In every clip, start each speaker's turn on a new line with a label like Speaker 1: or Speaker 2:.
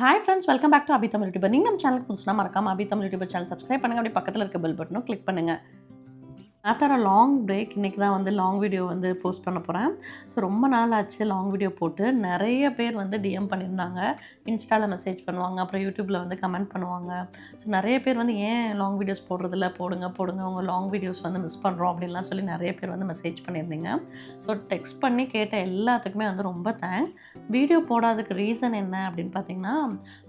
Speaker 1: Hi friends welcome back to Abhi Tamil YouTuber நீங்கள் நம்ம channel புதுசுனா மறக்காம Abhi Tamil YouTuber channel subscribe பண்ணுங்க. அப்படியே பக்கத்தில் இருக்க பெல் பட்டனும் கிளிக் பண்ணுங்கள் ஆஃப்டர் அ லாங் பிரேக் இன்றைக்கி தான் வந்து லாங் வீடியோ வந்து போஸ்ட் பண்ண போகிறேன் ஸோ ரொம்ப நாள் ஆச்சு லாங் வீடியோ போட்டு. நிறைய பேர் வந்து டிஎம் பண்ணியிருந்தாங்க. இன்ஸ்டாவில் மெசேஜ் பண்ணுவாங்க. அப்புறம் யூடியூப்பில் வந்து கமெண்ட் பண்ணுவாங்க. ஸோ நிறைய பேர் வந்து ஏன் லாங் வீடியோஸ் போடுறதில்ல? போடுங்க போடுங்க. உங்கள் லாங் வீடியோஸ் வந்து மிஸ் பண்ணுறோம் அப்படின்லாம் சொல்லி நிறைய பேர் வந்து மெசேஜ் பண்ணியிருந்தீங்க. ஸோ டெக்ஸ்ட் பண்ணி கேட்ட எல்லாத்துக்குமே வந்து ரொம்ப தேங்க் வீடியோ போடாததுக்கு ரீசன் என்ன அப்படின்னு பார்த்தீங்கன்னா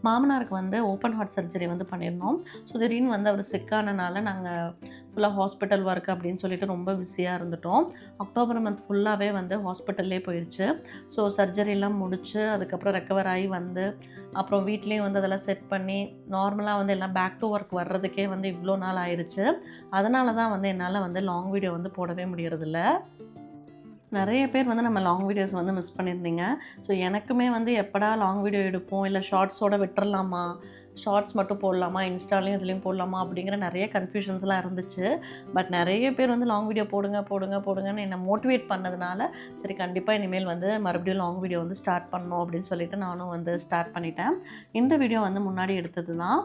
Speaker 1: மாமனாருக்கு வந்து ஓப்பன் ஹார்ட் சர்ஜரி வந்து பண்ணியிருந்தோம். ஸோ திடீர்னு வந்து அவர் சிக்கானனால நாங்கள் ஃபுல்லாக ஹாஸ்பிட்டல் ஒர்க் அப்படின்னு சொல்லிட்டு ரொம்ப பிஸியாக இருந்துட்டோம். அக்டோபர் மந்த் ஃபுல்லாகவே வந்து ஹாஸ்பிட்டல்லே போயிடுச்சு ஸோ சர்ஜரிலாம் முடிச்சு அதுக்கப்புறம் ரெக்கவர் ஆகி வந்து அப்புறம் வீட்லேயும் வந்து அதெல்லாம் செட் பண்ணி நார்மலாக வந்து எல்லாம் பேக் டு ஒர்க் வர்றதுக்கே வந்து இவ்வளோ நாள் ஆயிடுச்சு அதனால தான் வந்து என்னால் வந்து லாங் வீடியோ வந்து போடவே முடியறதில்ல. நிறைய பேர் வந்து நம்ம லாங் வீடியோஸ் வந்து மிஸ் பண்ணியிருந்தீங்க. ஸோ எனக்குமே வந்து எப்படா லாங் வீடியோ எடுப்போம்? இல்லை ஷார்ட்ஸோட விட்டுறலாமா? ஷார்ட்ஸ் மட்டும் போடலாமா இன்ஸ்டாலையும் இதுலேயும் போடலாமா அப்படிங்கிற நிறைய கன்ஃபியூஷன்ஸ்லாம் இருந்துச்சு. பட் நிறைய பேர் வந்து லாங் வீடியோ போடுங்க போடுங்க போடுங்கன்னு என்னை மோட்டிவேட் பண்ணதுனால சரி கண்டிப்பாக இனிமேல் வந்து மறுபடியும் லாங் வீடியோ வந்து ஸ்டார்ட் பண்ணணும் அப்படின்னு சொல்லிட்டு நானும் வந்து ஸ்டார்ட் பண்ணிட்டேன். இந்த வீடியோ வந்து முன்னாடி எடுத்தது தான்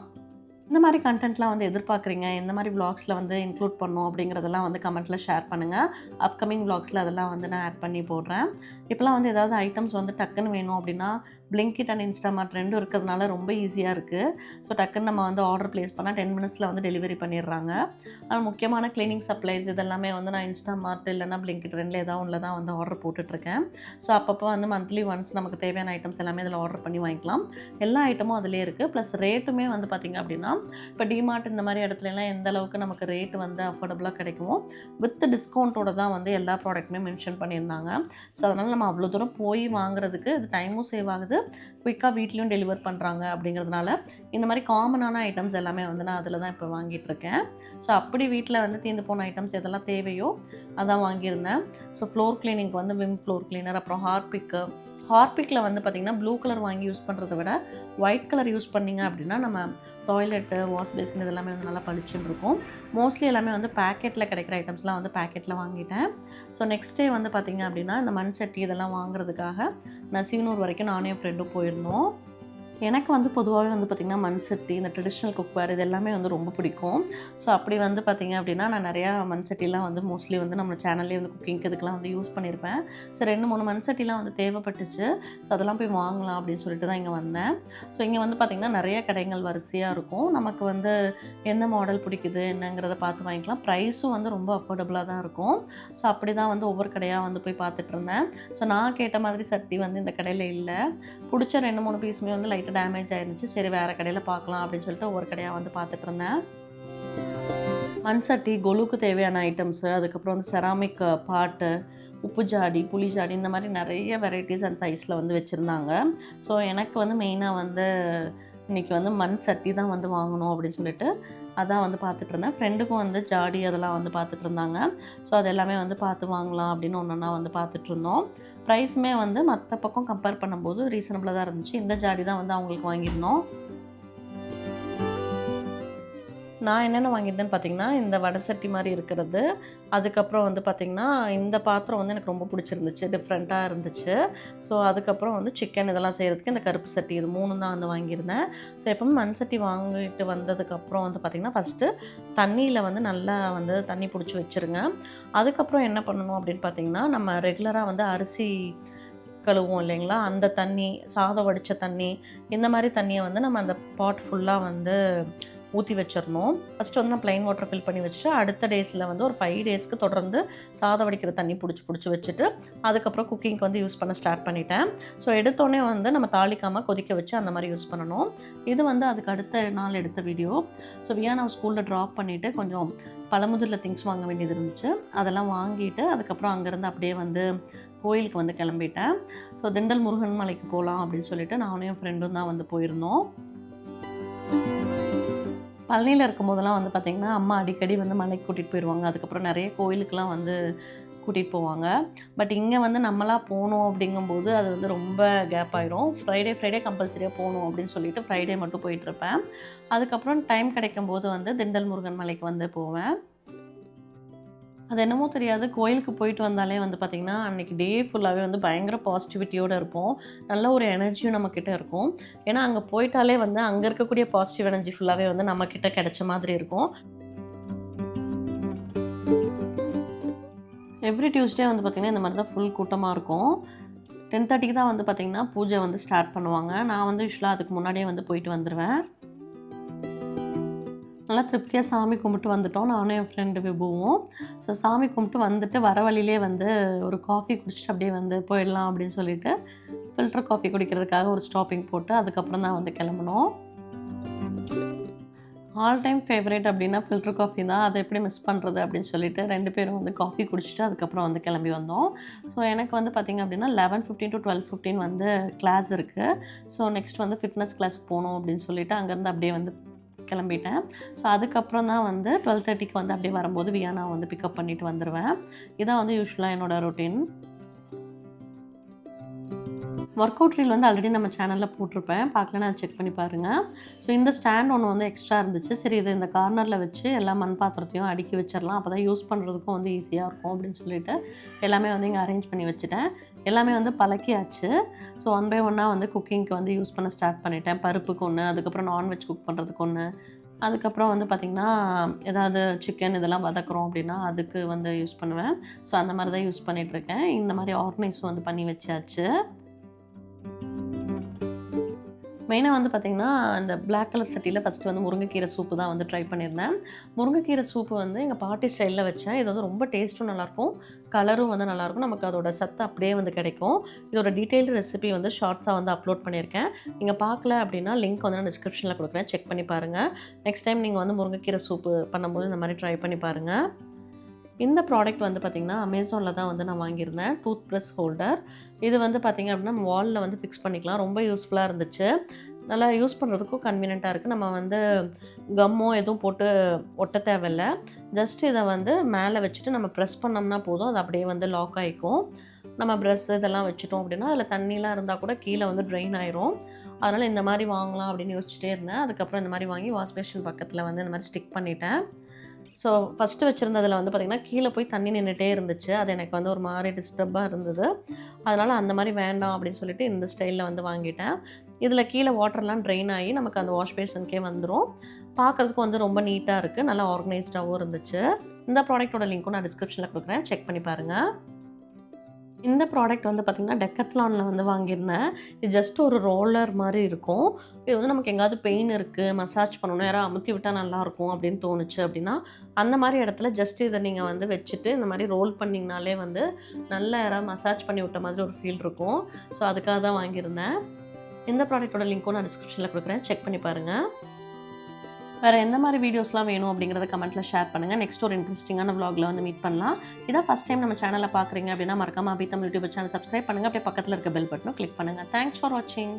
Speaker 1: இந்த மாதிரி கண்டென்ட்லாம் வந்து எதிர்பார்க்குறீங்க இந்த மாதிரி vlogsல வந்து இன்க்ளூட் பண்ணும் அப்படிங்கிறதெல்லாம் வந்து கமெண்ட்டில் ஷேர் பண்ணுங்கள் அப்கமிங் vlogsல அதெல்லாம் வந்து நான் ஆட் பண்ணி போடுறேன். இப்போலாம் வந்து ஏதாவது ஐட்டம்ஸ் வந்து டக்குன்னு வேணும் அப்படின்னா பிளிங்கிட் அண்ட் இன்ஸ்டாமார்ட் ரெண்டும் இருக்கிறதுனால ரொம்ப ஈஸியாக இருக்குது ஸோ டக்குன்னு நம்ம வந்து ஆர்டர் ப்ளேஸ் பண்ணால் டென் மினிட்ஸில் வந்து டெலிவரி பண்ணிடுறாங்க. அது முக்கியமான க்ளீனிங் சப்ளைஸ் இதெல்லாமே வந்து நான் இன்ஸ்டாமார்ட் இல்லைன்னா பிளிங்கிட் ரெண்டில் ஏதாவது ஒன்றில் தான் வந்து ஆர்டர் போட்டுட்ருக்கேன். ஸோ அப்பப்போ வந்து மந்த்லி ஒன்ஸ் நமக்கு தேவையான ஐட்டம்ஸ் எல்லாமே இதில் ஆர்டர் பண்ணி வாங்கிக்கலாம். எல்லா ஐட்டமும் அதிலே இருக்குது ப்ளஸ் ரேட்டுமே வந்து பார்த்திங்க அப்படின்னா இப்போ டிமார்ட் இந்த மாதிரி இடத்துலலாம் எந்த அளவுக்கு நமக்கு ரேட் வந்து அஃபோர்டபுளாக கிடைக்குமோ வித் டிஸ்கவுண்ட்டோட தான் வந்து எல்லா ப்ராடக்ட்டுமே மென்ஷன் பண்ணியிருந்தாங்க. ஸோ அதனால் நம்ம அவ்வளோ தூரம் போய் வாங்குறதுக்கு இது டைமும் சேவ் ஆகுது. குயிக்காக வீட்லேயும் டெலிவர் பண்ணுறாங்க அப்படிங்கிறதுனால இந்த மாதிரி காமனான ஐட்டம்ஸ் எல்லாமே வந்து நான் அதில் தான் இப்போ வாங்கிட்டு இருக்கேன் ஸோ அப்படி வீட்டில் வந்து தீர்ந்து போன ஐட்டம்ஸ் எதெல்லாம் தேவையோ அதான் வாங்கியிருந்தேன். ஸோ ஃப்ளோர் கிளீனிங்க்கு வந்து விம் ஃப்ளோர் கிளீனர் அப்புறம் ஹார்பிக்கு ஹார்பிக்கில் வந்து பார்த்திங்கன்னா ப்ளூ கலர் வாங்கி யூஸ் பண்ணுறத விட ஒயிட் கலர் யூஸ் பண்ணிங்க அப்படின்னா நம்ம டாய்லெட்டு வாஷ் பேசின் இதெல்லாமே வந்து நல்லா பளிச்சுன்னு இருக்கும் மோஸ்ட்லி எல்லாமே வந்து பேக்கெட்டில் கிடைக்கிற ஐட்டம்ஸ்லாம் வந்து பேக்கெட்டில் வாங்கிட்டேன். ஸோ நெக்ஸ்ட் டே வந்து பார்த்திங்க அப்படின்னா இந்த மண் சட்டி இதெல்லாம் வாங்குறதுக்காக நசினூர் வரைக்கும் நானும் என் ஃப்ரெண்டும் போயிருந்தோம். எனக்கு வந்து பொதுவாகவே வந்து பார்த்திங்கன்னா மண் சட்டி இந்த ட்ரெடிஷ்னல் குக்வேர் இது எல்லாமே வந்து ரொம்ப பிடிக்கும். ஸோ அப்படி வந்து பார்த்திங்க அப்படின்னா நான் நிறையா மண் சட்டிலாம் வந்து மோஸ்ட்லி வந்து நம்ம சேனல்லே வந்து குக்கிங்க்கு இதுக்கெலாம் வந்து யூஸ் பண்ணியிருப்பேன். ஸோ ரெண்டு மூணு மண் சட்டிலாம் வந்து தேவைப்பட்டுச்சு. ஸோ அதெல்லாம் போய் வாங்கலாம் அப்படின்னு சொல்லிட்டு தான் இங்கே வந்தேன். ஸோ இங்கே வந்து பார்த்திங்கன்னா நிறைய கடைகள் வரிசையாக இருக்கும். நமக்கு வந்து எந்த மாடல் பிடிக்குது என்னங்கிறத பார்த்து வாங்கிக்கலாம். ப்ரைஸும் வந்து ரொம்ப அஃபோர்டபுளாக தான் இருக்கும். ஸோ அப்படி தான் வந்து ஒவ்வொரு கடையாக வந்து போய் பார்த்துட்டு இருந்தேன். ஸோ நான் கேட்ட மாதிரி சட்டி வந்து இந்த கடையில் இல்லை. பிடிச்ச ரெண்டு மூணு பீஸுமே வந்து லைட்டாக டேமேஜ் ஆயிருந்துச்சு. சரி வேறு கடையில் பார்க்கலாம் அப்படின்னு சொல்லிட்டு ஒரு கடையாக வந்து பார்த்துட்டு இருந்தேன். மண் சட்டி கொலுக்கு தேவையான ஐட்டம்ஸு அதுக்கப்புறம் வந்து செராமிக் பாட்டு உப்பு ஜாடி புளி ஜாடி இந்த மாதிரி நிறைய வெரைட்டிஸ் அண்ட் சைஸில் வந்து வச்சுருந்தாங்க. ஸோ எனக்கு வந்து மெயினாக வந்து இன்றைக்கி வந்து மண் சட்டி தான் வந்து வாங்கணும் அப்படின்னு சொல்லிட்டு அதான் வந்து பார்த்துட்டு இருந்தேன் ஃப்ரெண்டுக்கும் வந்து ஜாடி அதெல்லாம் வந்து பார்த்துட்டு இருந்தாங்க ஸோ அது எல்லாமே வந்து பார்த்து வாங்கலாம் அப்படின்னு ஒன்று ஒன்றா வந்து பார்த்துட்டு இருந்தோம் ப்ரைஸுமே வந்து மற்ற பக்கம் கம்பேர் பண்ணும்போது ரீசனபிளாக தான் இருந்துச்சு. இந்த ஜாடி தான் வந்து அவங்களுக்கு வாங்கியிருந்தோம். நான் என்னென்ன வாங்கியிருந்தேன்னு பார்த்தீங்கன்னா இந்த வடை சட்டி மாதிரி இருக்கிறது. அதுக்கப்புறம் வந்து பார்த்திங்கன்னா இந்த பாத்திரம் வந்து எனக்கு ரொம்ப பிடிச்சிருந்துச்சு. டிஃப்ரெண்ட்டாக இருந்துச்சு. ஸோ அதுக்கப்புறம் வந்து சிக்கன் இதெல்லாம் செய்கிறதுக்கு இந்த கருப்பு சட்டி இது மூணு தான் வந்து வாங்கியிருந்தேன். ஸோ எப்பவுமே மண் சட்டி வாங்கிட்டு வந்ததுக்கப்புறம் வந்து பார்த்திங்கன்னா ஃபஸ்ட்டு தண்ணியில் வந்து நல்லா வந்து தண்ணி பிடிச்சி வச்சுருங்க. அதுக்கப்புறம் என்ன பண்ணணும் அப்படின்னு பார்த்திங்கன்னா நம்ம ரெகுலராக வந்து அரிசி கழுவுவோம் இல்லைங்களா? அந்த தண்ணி சாதம் வடித்த தண்ணி இந்த மாதிரி தண்ணியை வந்து நம்ம அந்த பாட் ஃபுல்லாக வந்து ஊற்றி வச்சிடணும். ஃபஸ்ட்டு வந்து நான் ப்ளைன் வாட்டர் ஃபில் பண்ணி வச்சுட்டு அடுத்த டேஸில் வந்து ஒரு ஃபைவ் டேஸ்க்கு தொடர்ந்து சாதம் வடிக்கிற தண்ணி பிடிச்சி பிடிச்சி வச்சுட்டு அதுக்கப்புறம் குக்கிங்க்கு வந்து யூஸ் பண்ண ஸ்டார்ட் பண்ணிட்டேன். ஸோ எடுத்தோடனே வந்து நம்ம தாளிக்காமல் கொதிக்க வச்சு அந்த மாதிரி யூஸ் பண்ணணும். இது வந்து அதுக்கு அடுத்த நாள் எடுத்த வீடியோ ஸோ வியானா ஸ்கூலில் ட்ராப் பண்ணிவிட்டு கொஞ்சம் பழமுதிரில் திங்ஸ் வாங்க வேண்டியது இருந்துச்சு. அதெல்லாம் வாங்கிட்டு அதுக்கப்புறம் அங்கேருந்து அப்படியே வந்து கோயிலுக்கு வந்து கிளம்பிட்டேன். ஸோ திண்டல் முருகன் மலைக்கு போகலாம் அப்படின்னு சொல்லிட்டு நானும் என் ஃப்ரெண்டும் தான் வந்து போயிருந்தோம். பழனியில் இருக்கும் போதெல்லாம் வந்து பார்த்திங்கன்னா அம்மா அடிக்கடி வந்து மலைக்கு கூட்டிகிட்டு போயிடுவாங்க அதுக்கப்புறம் நிறைய கோயிலுக்கெலாம் வந்து கூட்டிகிட்டு போவாங்க. பட் இங்கே வந்து நம்மளாம் போகணும் அப்படிங்கும்போது அது வந்து ரொம்ப கேப் ஆயிரும். ஃப்ரைடே ஃப்ரைடே கம்பல்சரியாக போகணும் அப்படின்னு சொல்லிட்டு ஃப்ரைடே மட்டும் போயிட்டுருப்பேன் அதுக்கப்புறம் டைம் கிடைக்கும் போது வந்து திண்டல் முருகன் மலைக்கு வந்து போவேன். அது என்னமோ தெரியாது. கோயிலுக்கு போயிட்டு வந்தாலே வந்து பார்த்திங்கன்னா அன்றைக்கி டே ஃபுல்லாகவே வந்து பயங்கர பாசிட்டிவிட்டியோடு இருப்போம். நல்ல ஒரு எனர்ஜியும் நம்மக்கிட்ட இருக்கும். ஏன்னா அங்கே போயிட்டாலே வந்து அங்கே இருக்கக்கூடிய பாசிட்டிவ் எனர்ஜி ஃபுல்லாகவே வந்து நம்மக்கிட்ட கிடைச்ச மாதிரி இருக்கும். எவ்ரி டியூஸ்டே வந்து பார்த்திங்கன்னா இந்த மாதிரி தான் ஃபுல் கூட்டமாக இருக்கும். டென் தேர்ட்டிக்கு தான் வந்து பார்த்திங்கன்னா பூஜை வந்து ஸ்டார்ட் பண்ணுவாங்க. நான் வந்து யூஸ்வலாக அதுக்கு முன்னாடியே வந்து போயிட்டு வந்துடுவேன் நல்லா திருப்தியாக சாமி கும்பிட்டு வந்துட்டோம். நானும் என் ஃப்ரெண்டு விபுவும். ஸோ சாமி கும்பிட்டு வந்துட்டு வர வழியிலே வந்து ஒரு காஃபி குடிச்சிட்டு அப்படியே வந்து போயிடலாம் அப்படின்னு சொல்லிட்டு ஃபில்டர் காஃபி குடிக்கிறதுக்காக ஒரு ஸ்டாப்பிங் போட்டு அதுக்கப்புறம் தான் வந்து கிளம்புனோம். ஆல் டைம் ஃபேவரேட் அப்படின்னா ஃபில்டர் காஃபி தான். அதை எப்படி மிஸ் பண்ணுறது அப்படின்னு சொல்லிட்டு ரெண்டு பேரும் வந்து காஃபி குடிச்சிட்டு அதுக்கப்புறம் வந்து கிளம்பி வந்தோம். ஸோ எனக்கு வந்து பார்த்திங்க அப்படின்னா eleven fifteen to twelve fifteen வந்து கிளாஸ் இருக்குது ஸோ நெக்ஸ்ட் வந்து ஃபிட்னஸ் கிளாஸ் போகணும் அப்படின்னு சொல்லிட்டு அங்கேருந்து அப்படியே வந்து கிளம்பிட்டேன். ஸோ அதுக்கப்புறம் தான் வந்து டுவெல் தேர்ட்டிக்கு வந்து அப்படியே வரும்போது வியானா வந்து பிக்கப் பண்ணிட்டு வந்துடுவேன் இதான் வந்து யூஸ்வலாக என்னோட ரொட்டீன் ஒர்க் அவுட் ரீல் வந்து ஆல்ரெடி நம்ம சேனலில் போட்டிருப்பேன். பார்க்கலன்னா அதை செக் பண்ணி பாருங்கள் ஸோ இந்த ஸ்டாண்ட் ஒன்று வந்து எக்ஸ்ட்ரா இருந்துச்சு. சரி இது இந்த கார்னரில் வச்சு எல்லா மண் பாத்திரத்தையும் அடுக்கி வச்சிடலாம். அப்போ தான் யூஸ் பண்ணுறதுக்கும் வந்து ஈஸியாக இருக்கும் அப்படின்னு சொல்லிட்டு எல்லாமே வந்து இங்கே அரேஞ்ச் பண்ணி வச்சுட்டேன். எல்லாமே வந்து பழக்கியாச்சு. ஸோ ஒன் பை ஒன்னாக வந்து குக்கிங்க்கு வந்து யூஸ் பண்ண ஸ்டார்ட் பண்ணிட்டேன். பருப்புக்கு ஒன்று அதுக்கப்புறம் நான்வெஜ் குக் பண்ணுறதுக்கு ஒன்று அதுக்கப்புறம் வந்து பார்த்திங்கன்னா ஏதாவது சிக்கன் இதெல்லாம் வதக்குறோம் அப்படின்னா அதுக்கு வந்து யூஸ் பண்ணுவேன். ஸோ அந்த மாதிரி தான் யூஸ் பண்ணிகிட்ருக்கேன் இந்த மாதிரி ஆர்கனைஸும் வந்து பண்ணி வச்சாச்சு. மெயினாக வந்து பார்த்திங்கன்னா அந்த பிளாக் கலர் சட்டியில் ஃபஸ்ட்டு வந்து முருங்கைக்கீரை சூப்பு தான் வந்து ட்ரை பண்ணியிருந்தேன். முருங்கைக்கீரை சூப்பு வந்து எங்கள் பாட்டி ஸ்டைலில் வச்சேன். இது வந்து ரொம்ப டேஸ்ட்டும் நல்லாயிருக்கும் கலரும் வந்து நல்லாயிருக்கும் நமக்கு அதோட சத்து அப்படியே வந்து கிடைக்கும். இதோட டீட்டெயில்டு ரெசிபி வந்து ஷார்ட்ஸாக வந்து அப்லோட் பண்ணியிருக்கேன். நீங்கள் பார்க்கல அப்படின்னா லிங்க் வந்து நான் டிஸ்கிரிப்ஷனில் கொடுக்குறேன். செக் பண்ணி பாருங்கள் நெக்ஸ்ட் டைம் நீங்கள் வந்து முருங்கைக்கீரை சூப்பு பண்ணும்போது இந்த மாதிரி ட்ரை பண்ணி பாருங்கள் இந்த ப்ராடக்ட் வந்து பார்த்திங்கன்னா அமேசானில் தான் வந்து நான் வாங்கியிருந்தேன் டூத் ப்ரஷ் ஹோல்டர் இது வந்து பார்த்திங்க அப்படின்னா வாலில் வந்து ஃபிக்ஸ் பண்ணிக்கலாம். ரொம்ப யூஸ்ஃபுல்லாக இருந்துச்சு. நல்லா யூஸ் பண்ணுறதுக்கும் கன்வீனியண்ட்டாக இருக்குது நம்ம வந்து கம்மோ எதுவும் போட்டு ஒட்ட தேவையில்ல. ஜஸ்ட் இதை வந்து மேலே வச்சுட்டு நம்ம ப்ரெஸ் பண்ணோம்னா போதும். அது அப்படியே வந்து லாக் ஆகிக்கும் நம்ம ப்ரெஸ் இதெல்லாம் வச்சுட்டோம் அப்படின்னா அதில் தண்ணிலாம் இருந்தால் கூட கீழே வந்து ட்ரெயின் ஆயிரும். அதனால் இந்த மாதிரி வாங்கலாம் அப்படின்னு யோசிச்சுட்டே இருந்தேன். அதுக்கப்புறம் இந்த மாதிரி வாங்கி வாஷ் பேஷன் பக்கத்தில் வந்து இந்த மாதிரி ஸ்டிக் பண்ணிட்டேன். ஸோ ஃபஸ்ட்டு வச்சுருந்ததில் வந்து பார்த்திங்கன்னா கீழே போய் தண்ணி நின்றுட்டே இருந்துச்சு. அது எனக்கு வந்து ஒரு மாதிரி டிஸ்டர்பாக இருந்தது. அதனால் அந்த மாதிரி வேண்டாம் அப்படின்னு சொல்லிட்டு இந்த ஸ்டைலில் வந்து வாங்கிட்டேன். இதில் கீழே வாட்டர்லாம் ட்ரெயின் ஆகி நமக்கு அந்த வாஷ் பேஷனுக்கே வந்துடும் பார்க்குறதுக்கு வந்து ரொம்ப நீட்டாக இருக்குது நல்லா ஆர்கனைஸ்டாகவும் இருந்துச்சு. இந்த ப்ராடக்ட்டோட லிங்க்கும் நான் டிஸ்கிரிப்ஷனில் கொடுக்குறேன். செக் பண்ணி பாருங்கள் இந்த ப்ராடக்ட் வந்து பார்த்திங்கன்னா டெக்கத்லானில் வந்து வாங்கியிருந்தேன். இது ஜஸ்ட் ஒரு ரோலர் மாதிரி இருக்கும். இது வந்து நமக்கு எங்கேயாவது பெயின் இருக்குது மசாஜ் பண்ணணும் யாராவது அமுத்தி விட்டால் நல்லாயிருக்கும் அப்படின்னு தோணுச்சு அப்படின்னா அந்த மாதிரி இடத்துல ஜஸ்ட் இதை நீங்கள் வந்து வச்சுட்டு இந்த மாதிரி ரோல் பண்ணிங்கனாலே வந்து நல்ல யாராவது மசாஜ் பண்ணி விட்ட மாதிரி ஒரு ஃபீல் இருக்கும். ஸோ அதுக்காக தான் வாங்கியிருந்தேன். இந்த ப்ராடக்ட்டோட லிங்க்கும் நான் டிஸ்கிரிப்ஷனில் கொடுக்குறேன். செக் பண்ணி பாருங்கள் வேறு எந்த மாதிரி வீடியோஸ்லாம் வேணும் அப்படிங்கிறத கமெண்ட்டில் ஷேர் பண்ணுங்கள் நெக்ஸ்ட் ஒரு இன்ட்ரெஸ்டிங்கான வ்ளாகில் வந்து மீட் பண்ணலாம். இதான் ஃபஸ்ட் டைம் நம்ம சேனலில் பார்க்குறீங்க அப்படின்னா மறக்காம Abhi Tamil YouTube channel subscribe பண்ணுங்கள் அப்படியே பக்கத்தில் இருக்க பெல் பட்டனும் கிளிக் பண்ணுங்கள் தேங்க்ஸ் ஃபார் வாட்சிங்